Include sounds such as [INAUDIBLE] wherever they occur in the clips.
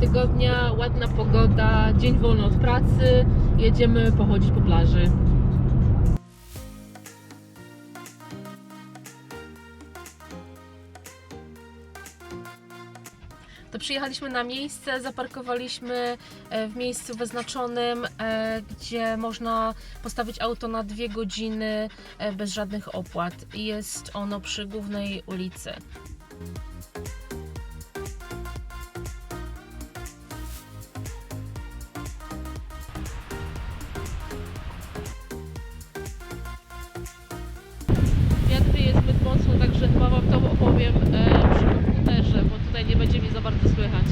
tygodnia, ładna pogoda, dzień wolny od pracy. Jedziemy pochodzić po plaży. To przyjechaliśmy na miejsce, zaparkowaliśmy e, w miejscu wyznaczonym, e, gdzie można postawić auto na dwie godziny e, bez żadnych opłat. Jest ono przy głównej ulicy. Będzie mi za bardzo słychać.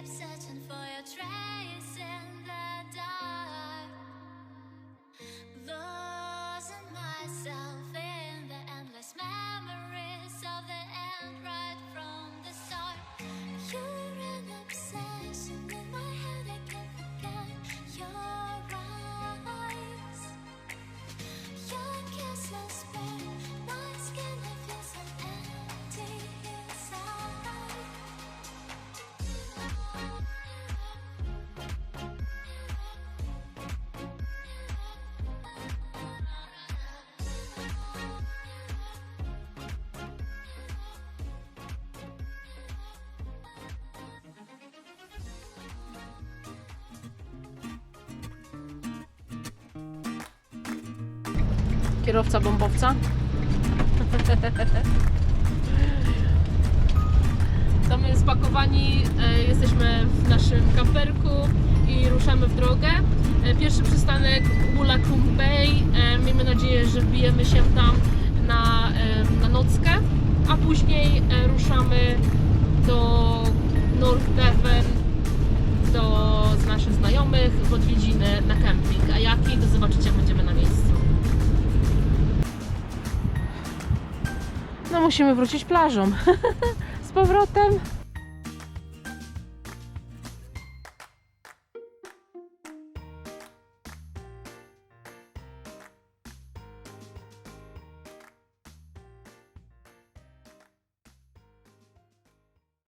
But I Kierowca bombowca. To my spakowani e, jesteśmy w naszym kamperku i ruszamy w drogę. E, Pierwszy przystanek Woolacombe Bay. E, Miejmy nadzieję, że wbijemy się tam na, na nockę, a później ruszamy do North Devon do z naszych znajomych w odwiedziny na kemping. A jaki to zobaczycie jak musimy wrócić plażą. [LAUGHS] Z powrotem.